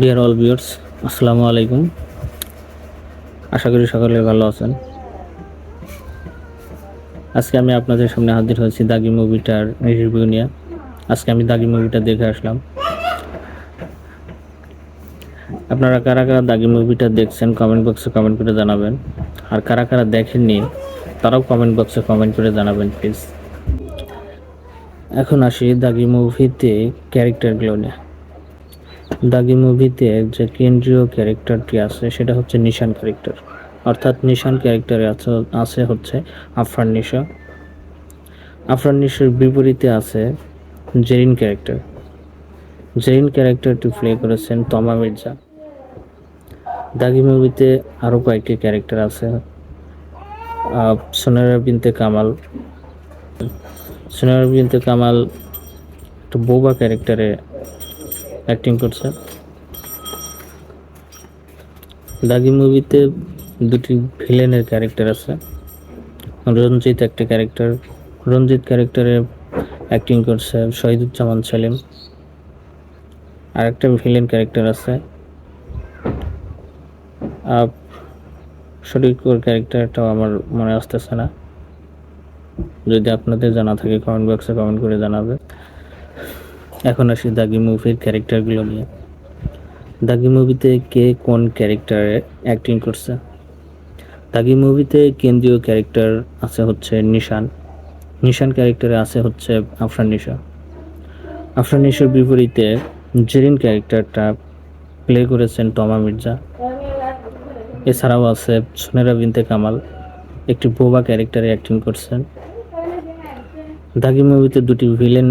Deer all viewers আসসালামু আলাইকুম। আশা করি সকলে ভালো আছেন। আজকে আমি আপনাদের সামনে হাজির হয়েছি দাগি মুভিটার রিভিউ নিয়ে। আজকে আমি দাগি মুভিটা দেখে আসলাম। আপনারা কারা কারা দাগি মুভিটা দেখছেন কমেন্ট বক্সে কমেন্ট করে জানাবেন। আর কারা কারা দেখেননি, তারাও কমেন্ট বক্সে কমেন্ট করে জানাবেন প্লিজ এখন আসি দাগি মুভিতে ক্যারেক্টারগুলো নিয়ে। দাগি মুভিতে যে কেন্দ্রীয় ক্যারেক্টারটি আছে, সেটা হচ্ছে নিশান ক্যারেক্টার। অর্থাৎ নিশান ক্যারেক্টারে আছে আছে হচ্ছে আফরান নিশা। আফরান নিশার বিপরীতে আছে জেরিন ক্যারেক্টার। জেরিন ক্যারেক্টারটি প্লে করেছেন তমা মির্জা। দাগি মুভিতে আরও কয়েকটি ক্যারেক্টার আছে সোনারা বিনতে কামাল। সোনারা বিনতে কামাল একটা বোবা ক্যারেক্টারে অ্যাক্টিং করছে। দাগি মুভিতে দুটি ভিলেনের ক্যারেক্টার আছে। রঞ্জিত একটা ক্যারেক্টার রঞ্জিত ক্যারেক্টারে অ্যাক্টিং করছে শহীদুজ্জামান সেলিম। আর একটা ভিলেন ক্যারেক্টার আছে সঠিক ওর ক্যারেক্টারটাও আমার মনে আসতেছে না। যদি আপনাদের জানা থাকে কমেন্ট বক্সে কমেন্ট করে জানাবে। এখন আসি দাগি মুভির ক্যারেক্টারগুলো নিয়ে। দাগি মুভিতে কে কোন ক্যারেক্টারে অ্যাক্টিং করছে? দাগি মুভিতে কেন্দ্রীয় ক্যারেক্টার আছে হচ্ছে নিশান। নিশান ক্যারেক্টারে আছে হচ্ছে আফরান নিশা। আফরান নিশার বিপরীতে জেরিন ক্যারেক্টারটা প্লে করেছেন তমা মির্জা। এছাড়াও আছে সোনেরা বিনতে কামাল, একটি বোবা ক্যারেক্টারে অ্যাক্টিং করছেন। দাগি মুভিতে দুটি ভিলেন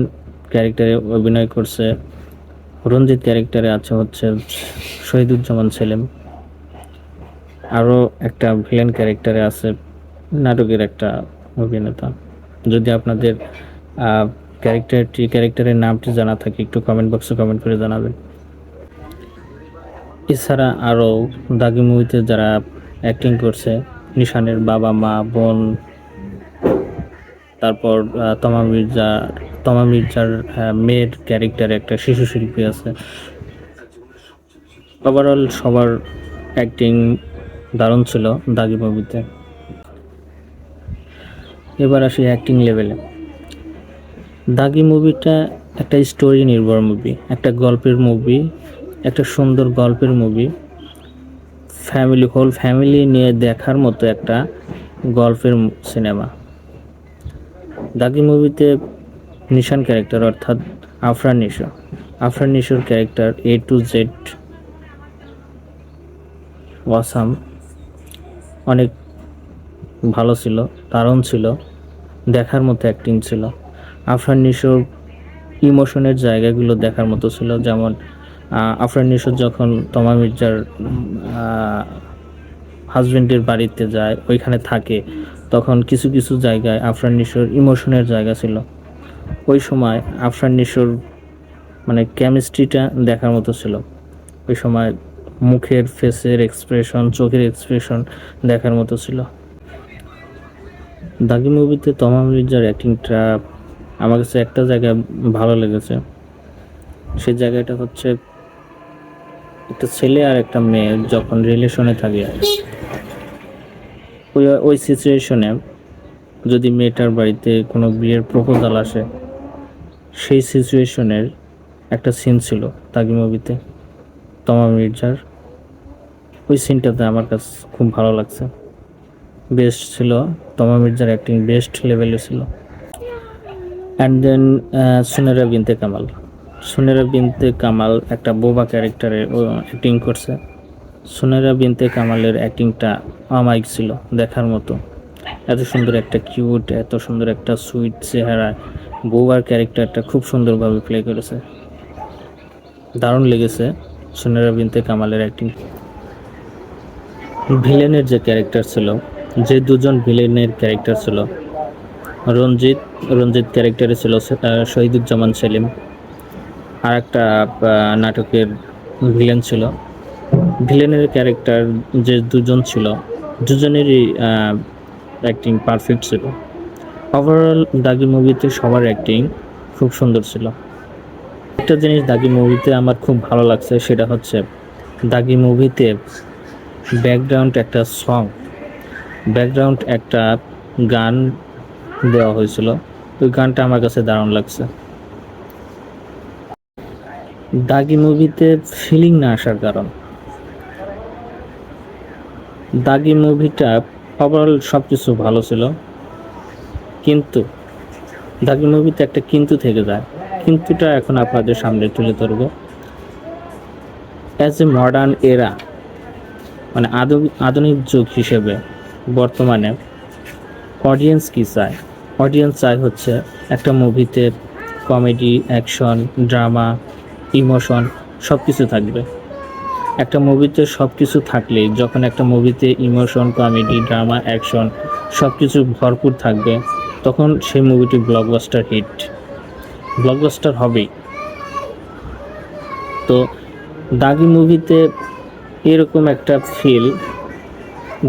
ক্যারেক্টারে অভিনয় করছে। রঞ্জিত ক্যারেক্টারে আছে হচ্ছে শহীদুজ্জামান সেলিম। আরও একটা ভিলেন ক্যারেক্টারে আছে, নাটকের একটা অভিনেতা। যদি আপনাদের ক্যারেক্টারটি ক্যারেক্টারের নামটি জানা থাকে, একটু কমেন্ট বক্সে কমেন্ট করে জানাবেন। এছাড়া আরও দাগি মুভিতে যারা অ্যাক্টিং করছে, নিশানের বাবা মা বোন, তারপর তমা মির্জা তমা মির্জার মেয়ের ক্যারেক্টারে একটা শিশু শিল্পী আছে। ওভারঅল সবার অ্যাক্টিং দারুণ ছিল দাগি মুভিতে। এবার আসি অ্যাক্টিং লেভেলে দাগি মুভিটা একটা স্টোরি নির্ভর মুভি একটা গল্পের মুভি একটা সুন্দর গল্পের মুভি ফ্যামিলি হোল ফ্যামিলি নিয়ে দেখার মতো একটা গল্পের সিনেমা দাগি মুভিতে নিশান ক্যারেক্টার অর্থাৎ আফরান নিশো। আফরান নিশোর character A to Z awesome. অনেক ভালো ছিল, দারুণ ছিল, দেখার মতো অ্যাক্টিং ছিল। আফরান নিশোর ইমোশনের জায়গাগুলো দেখার মতো ছিল, যেমন আফরান নিশোর যখন তমা মির্জার হাজবেন্ডের বাড়িতে যায়, ওইখানে থাকে, তখন কিছু কিছু জায়গায় আফরান নিশোর ইমোশনের জায়গা ছিল। ওই সময় আফরান নিশোর মানে কেমিস্ট্রিটা দেখার মতো ছিল। ওই সময় মুখের ফেসের এক্সপ্রেশন চোখের এক্সপ্রেশন দেখার মতো ছিল। দাগি মুভিতে তমা মির্জার অ্যাক্টিংটা আমার কাছে একটা জায়গায় ভালো লেগেছে। সেই জায়গাটা হচ্ছে একটা ছেলে আর একটা মেয়ে যখন রিলেশনে থাকে। ওই ওই সিচুয়েশনে যদি মেয়েটার বাড়িতে কোনো বিয়ের প্রপোজাল আসে সেই সিচুয়েশনের একটা সিন ছিল তাগি মুভিতে, তমা মির্জার। ওই সিনটাতে আমার কাছে খুব ভালো লাগছে। বেস্ট ছিল, তমা মির্জার অ্যাক্টিং বেস্ট লেভেলে ছিল। And then Sunerah Binte Kamal. সুনেরা বিনতে কামাল একটা বোবা ক্যারেক্টারে অ্যাক্টিং করছে। সুনেরা বিনতে কামালের অ্যাক্টিংটা অমায়িক ছিল দেখার মতো। এত সুন্দর একটা কিউট এত সুন্দর একটা সুইট চেহারা বোবার ক্যারেক্টারটা খুব সুন্দরভাবে প্লে করেছে। দারুণ লেগেছে সোনেরা বিনতে কামালের অ্যাক্টিং ভিলেনের যে ক্যারেক্টার ছিল, যে দুজন ভিলেনের ক্যারেক্টার ছিল, রঞ্জিত রঞ্জিত ক্যারেক্টারে ছিল শহীদুজ্জামান সেলিম। আর একটা নাটকের ভিলেন ছিল। ভিলেনের ক্যারেক্টার যে দুজন ছিল, দুজনেরই অ্যাক্টিং পারফেক্ট ছিল। ওভারঅল দাগি মুভিতে সবার অ্যাক্টিং খুব সুন্দর ছিল। একটা জিনিস দাগি মুভিতে আমার খুব ভালো লাগছে সেটা হচ্ছে দাগি মুভিতে ব্যাকগ্রাউন্ড একটা সং ব্যাকগ্রাউন্ড একটা গান দেওয়া হয়েছিল। ওই গানটা আমার কাছে দারুণ লাগছে। দাগি মুভিতে ফিলিং না আসার কারণ। দাগি মুভিটা ওভারঅল সব কিছু ভালো ছিল। কিন্তু দাগি মুভিতে একটা কিন্তু থেকে যায়। কিন্তুটা এখন আপনাদের সামনে তুলে ধরবো। অ্যাজ এ মডার্ন এরা মানে আধু- আধুনিক যুগ হিসেবে বর্তমানে অডিয়েন্স কী চায়? অডিয়েন্স চায় হচ্ছে একটা মুভিতে কমেডি অ্যাকশন ড্রামা ইমোশন সব কিছু থাকবে। একটা মুভিতে সব কিছু থাকলেই যখন একটা মুভিতে ইমোশন কমেডি ড্রামা অ্যাকশন সব কিছু ভরপুর থাকবে তখন সেই মুভিটি ব্লকবাস্টার হিট ব্লকবাস্টার হবেই। তো দাগি মুভিতে এরকম একটা ফিল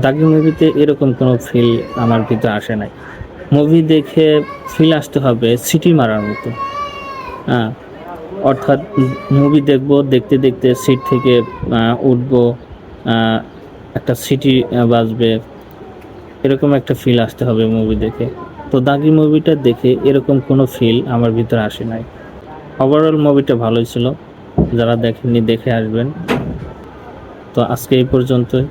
দাগি মুভিতে এরকম কোনো ফিল আমার ভিতরে আসে নাই। মুভি দেখে ফিল আসতে হবে সিটি মারার মতো। হ্যাঁ অর্থাৎ মুভি দেখব, দেখতে দেখতে সিট থেকে উঠবো একটা সিটি বাজবে, এরকম একটা ফিল আসতে হবে মুভি দেখে। তো দাগি মুভিটা দেখে এরকম কোনো ফিল আমার ভিতরে আসে নাই। ওভারঅল মুভিটা ভালোই ছিল। যারা দেখেননি দেখে আসবেন। তো আজকে এই পর্যন্তই।